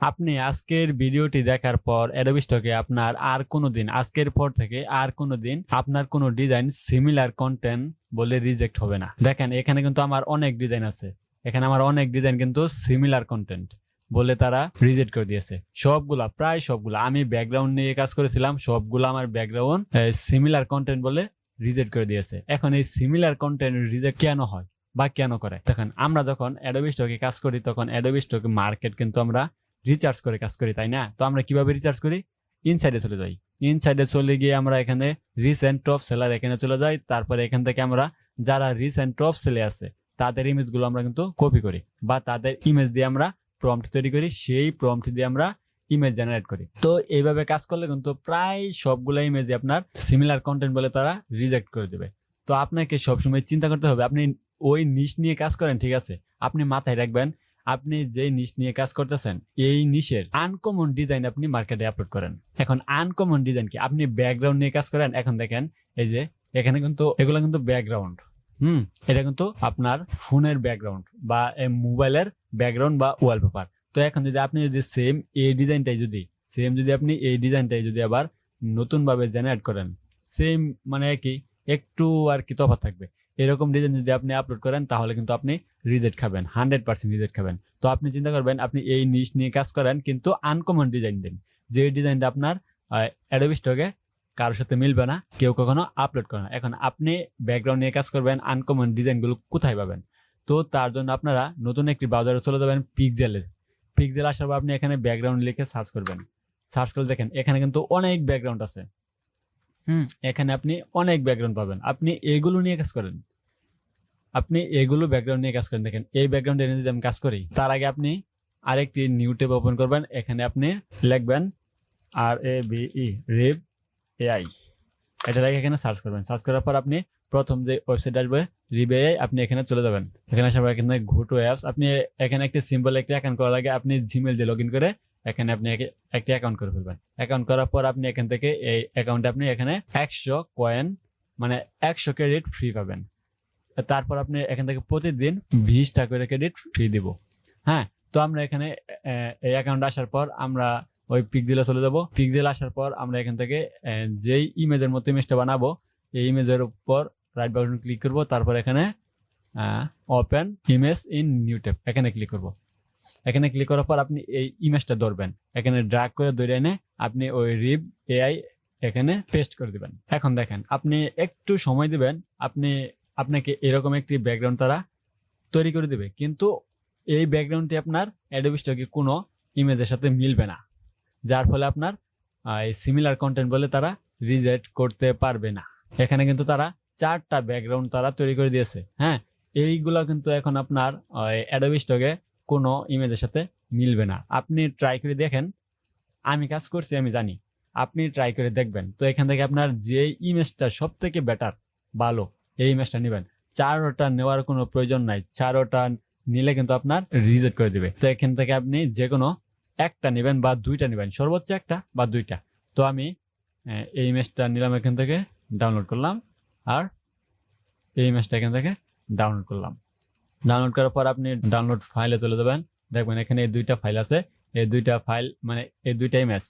আপনি আজকের ভিডিওটি দেখার পর অ্যাডোবি আপনার আর কোনো দিন, আজকের পর থেকে আর কোনো দিন আপনার কোনো ডিজাইন সিমিলার কন্টেন্ট বলে রিজেক্ট হবে না। দেখেন, এখানে কিন্তু আমার অনেক ডিজাইন আছে। এখানে আমার অনেক ডিজাইন কিন্তু সিমিলার কন্টেন্ট বলে তারা রিজেক্ট করে দিয়েছে। সবগুলা, প্রায় সবগুলা, আমি ব্যাকগ্রাউন্ড নিয়ে কাজ করেছিলাম, সবগুলো আমার ব্যাকগ্রাউন্ড সিমিলার কন্টেন্ট বলে রিজেক্ট করে দিয়েছে। এখন এই সিমিলার কন্টেন্ট রিজেক্ট কেন হয় বা কেন করে? দেখেন, আমরা যখন অ্যাডোবি স্টকে কাজ করি, তখন অ্যাডোবি স্টকে মার্কেট কিন্তু আমরা রিচার্জ করে কাজ করি, তাই না? তো আমরা কীভাবে রিচার্জ করি? ইনসাইডে চলে যাই। ইনসাইডে চলে গিয়ে আমরা এখানে রিসেন্ট টপ সেলার এখানে চলে যাই। তারপরে এখান থেকে আমরা যারা রিসেন্ট টপ সেলে আছে, তাদের ইমেজগুলো আমরা কিন্তু কপি করি বা তাদের ইমেজ দিয়ে আমরা প্রম্পট তৈরি করি, সেই প্রম্পট দিয়ে আমরা ইমেজ জেনারেট করি। তো এইভাবে কাজ করলে কিন্তু প্রায় সবগুলো ইমেজই আপনার সিমিলার কন্টেন্ট বলে তারা রিজেক্ট করে দেবে। তো আপনাকে সবসময় চিন্তা করতে হবে, আপনি ওই নিশ নিয়ে কাজ করেন, ঠিক আছে? আপনি মাথায় রাখবেন আপনি যে নিশ নিয়ে কাজ করতেছেন, এই নিশের আনকমন ডিজাইন আপনি মার্কেটে আপলোড করেন। এখন আনকমন ডিজাইন কি? আপনি ব্যাকগ্রাউন্ড নিয়ে কাজ করেন, এখন দেখেন এই যে, এখানে কিন্তু, এগুলো কিন্তু ব্যাকগ্রাউন্ড হুম, এটা কিন্তু আপনার ফোনের ব্যাকগ্রাউন্ড বা মোবাইলের ব্যাকগ্রাউন্ড বা ওয়ালপেপার তো এখন যদি আপনি যদি সেম এই ডিজাইনটাই যদি সেম যদি আপনি এই ডিজাইনটাই যদি আবার নতুনভাবে জেনারেট করেন সেম মানে কি? একটু আর কি তফাৎ থাকবে। এরকম ডিজাইন যদি আপনি আপলোড করেন, তাহলে কিন্তু আপনি রিজেক্ট খাবেন হান্ড্রেড পার্সেন্ট রিজেক্ট খাবেন। তো আপনি চিন্তা করবেন, আপনি এই নিশ নিয়ে কাজ করেন, কিন্তু আনকমন ডিজাইন দিন। যে ডিজাইনটা আপনার অ্যাডোবি কারোর সাথে মিলবে না, কেউ কখনো আপলোড করে না। এখন আপনি ব্যাকগ্রাউন্ড নিয়ে কাজ করবেন আনকমন ডিজাইনগুলো কোথায় পাবেন? তো তার জন্য আপনারা নতুন একটি ব্রাউজারে চলে যাবেন পিকজেলে পিকজেল আসার পর আপনি এখানে ব্যাকগ্রাউন্ড লিখে সার্চ করবেন। সার্চ করে দেখেন, এখানে কিন্তু অনেক ব্যাকগ্রাউন্ড আছে। এখানে আপনি অনেক ব্যাকগ্রাউন্ড পাবেন। আপনি এগুলো নিয়ে কাজ করেন। আপনি এগুলো ব্যাকগ্রাউন্ড নিয়ে কাজ করেন। দেখেন, এই ব্যাকগ্রাউন্ড এনে যদি আমি কাজ করি, তার আগে আপনি আরেকটি নিউ ট্যাব ওপেন করবেন। এখানে আপনি লিখবেন আর এ বি ই রিব এআই এটা লিখে এখানে সার্চ করবেন। সার্চ করার পর আপনি প্রথম যে ওয়েবসাইট আসবে রিব আপনি এখানে চলে যাবেন। এখানে পর এখানে ঘুটু অ্যাপস আপনি এখানে একটি সিম্পল একটি অ্যাকাউন্ট করার আগে আপনি জিমেল দিয়ে লগ ইন করে এখানে আপনি একে- একটি অ্যাকাউন্ট করে ফেলবেন। অ্যাকাউন্ট করার পর আপনি এখান থেকে এই অ্যাকাউন্টে আপনি এখানে একশো কয়েন মানে একশো ক্রেডিট ফ্রি পাবেন। তারপর আপনি এখান থেকে প্রতিদিন বিশ টাকা করে ক্রেডিট ফ্রি দিব। হ্যাঁ তো আমরা এখানে এই অ্যাকাউন্ট আসার পর আমরা ওই পিকজেলে চলে যাব। পিকজেল আসার পর আমরা এখান থেকে যেই ইমেজের মতো ইমেজটা বানাবো, এই ইমেজের উপর রাইট বাটন ক্লিক করব। তারপর এখানে open image in new tab এখানে ক্লিক করব। এখানে ক্লিক করার পর আপনি এই ইমেজটা ধরবেন। এখানে ড্রাগ করে ধরে এনে আপনি ওই রিব এআই এখানে পেস্ট করে দিবেন। এখন দেখেন, আপনি একটু সময় দিবেন, আপনি, আপনাকে এরকম একটি ব্যাকগ্রাউন্ড তারা তৈরি করে দিবে। কিন্তু এই ব্যাকগ্রাউন্ডটি আপনার অ্যাডোবি স্টকে কোনো ইমেজের সাথে মিলবে না। যার ফলে আপনার এই সিমিলার কন্টেন্ট বলে তারা রিজেক্ট করতে পারবে না। এখানে কিন্তু তারা চারটা ব্যাকগ্রাউন্ড তারা তৈরি করে দিয়েছে। হ্যাঁ এইগুলো কিন্তু এখন আপনার অ্যাডোবি স্টকে কোনো ইমেজের সাথে মিলবে না। আপনি ট্রাই করে দেখেন, আমি কাজ করছি, আমি জানি। আপনি ট্রাই করে দেখবেন। তো এখান থেকে আপনার যে ইমেজটা সব থেকে বেটার ভালো, এই ইমেজটা নেবেন। চারোটা নেওয়ার কোনো প্রয়োজন নাই। চারোটা নিলে কিন্তু আপনার রিজেক্ট করে দেবে। তো এখান থেকে আপনি যে কোনো একটা নেবেন বা দুইটা নেবেন, সর্বোচ্চ একটা বা দুইটা। তো আমি এই ইমেজটা নিলাম এখান থেকে ডাউনলোড করলাম, আর এই ইমেজটা এখান থেকে ডাউনলোড করলাম। ডাউনলোড করার পর আপনি ডাউনলোড ফাইলে চলে যাবেন। দেখবেন এখানে এই দুইটা ফাইল আছে। এই দুইটা ফাইল মানে এই দুইটা ইমেজ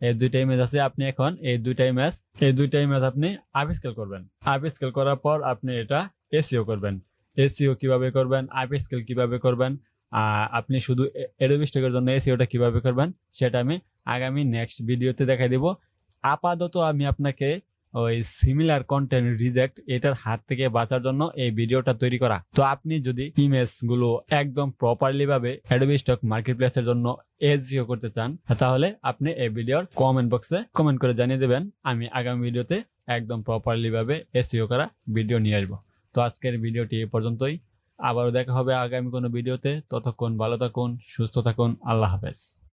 এই দুইটা ইমেজ আছে, আপনি এখন এই দুইটা ইমেজ এই দুইটা ইমেজ আপনি আপস্কেল করবেন। আপস্কেল করার পর আপনি এটা এসিও করবেন। এসিও কীভাবে করবেন? আপস্কেল কীভাবে করবেন? আপনি শুধু এডোবি স্টকের জন্য এসিওটা কীভাবে করবেন? সেটা আমি আগামী নেক্সট ভিডিওতে দেখাই দিব। আপাতত আমি আপনাকে ওই সিমিলার কন্টেন্ট রিজেক্ট এটার হাত থেকে বাঁচার জন্য এই ভিডিওটা তৈরি করা। তো আপনি যদি ইমেজগুলো একদম প্রপারলি ভাবে অ্যাডোবি স্টক মার্কেট প্লেসের জন্য এসিও করতে চান, তাহলে আপনি এই ভিডিওর কমেন্ট বক্সে কমেন্ট করে জানিয়ে দেবেন, আমি আগামী ভিডিওতে একদম প্রপারলি ভাবে এসিও করা ভিডিও নিয়ে আসব। তো আজকের ভিডিওটি এ পর্যন্তই। আবারও দেখা হবে আগামী কোনো ভিডিওতে। ততক্ষণ ভালো থাকুন, সুস্থ থাকুন, আল্লাহ হাফেজ।